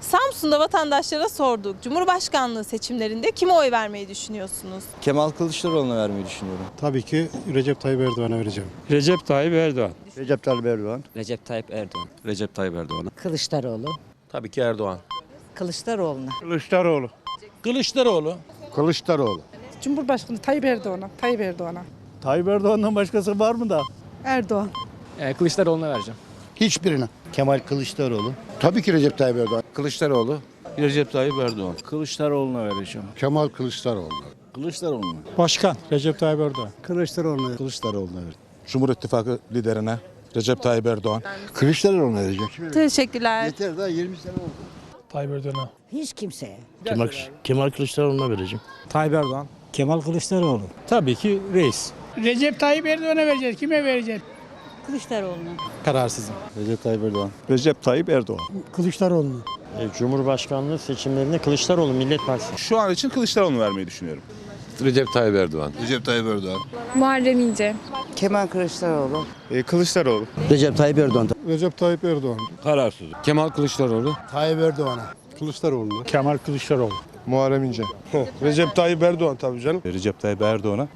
Samsun'da vatandaşlara sorduk. Cumhurbaşkanlığı seçimlerinde kime oy vermeyi düşünüyorsunuz? Kemal Kılıçdaroğlu'na vermeyi düşünüyorum. Tabii ki Recep Tayyip Erdoğan'a vereceğim. Recep Tayyip Erdoğan. Recep Tayyip Erdoğan. Recep Tayyip Erdoğan. Recep Tayyip Erdoğan. Kılıçdaroğlu. Tabii ki Erdoğan. Kılıçdaroğlu'na. Kılıçdaroğlu. Kılıçdaroğlu. Kılıçdaroğlu. Cumhurbaşkanı Tayyip Erdoğan'a. Tayyip Erdoğan'a. Tayyip Erdoğan'dan başkası var mı da? Erdoğan. Ee, Kılıçdaroğlu'na vereceğim. Hiçbirine. Kemal Kılıçdaroğlu. Tabii ki Recep Tayyip Erdoğan. Kılıçdaroğlu. Recep Tayyip Erdoğan. Kılıçdaroğlu'na vereceğim. Kemal Kılıçdaroğlu. Kılıçdaroğlu'na. Başkan Recep Tayyip Erdoğan. Kılıçdaroğlu'na. Kılıçdaroğlu'na Cumhur İttifakı liderine Recep Tayyip Erdoğan. Kılıçdaroğlu'na verecek. Teşekkürler. Yeter daha 20 sene oldu. Tayyip Erdoğan'a. Hiç kimseye. Kemal, Kemal Kılıçdaroğlu'na vereceğim. Tayyip Erdoğan. Kemal Kılıçdaroğlu. Tabii ki reis. Recep Tayyip Erdoğan'a vereceğiz. Kime vereceğiz? Kılıçdaroğlu'na. Kararsızım. Recep Tayyip Erdoğan. Recep Tayyip Erdoğan. Kılıçdaroğlu'na. Cumhurbaşkanlığı seçimlerinde Kılıçdaroğlu Millet Partisi. Şu an için Kılıçdaroğlu'nu vermeyi düşünüyorum. Recep Tayyip Erdoğan. Recep Tayyip Erdoğan. Muharrem İnce. Kemal Kılıçdaroğlu. Kılıçdaroğlu. Recep Tayyip Erdoğan. Recep Tayyip Erdoğan. Kararsız. Kemal Kılıçdaroğlu. Tayyip Erdoğan'a. Kılıçdaroğlu'na. Kemal Kılıçdaroğlu. Muharrem İnce. Recep Tayyip Erdoğan tabii canım. Recep Tayyip Erdoğan'a.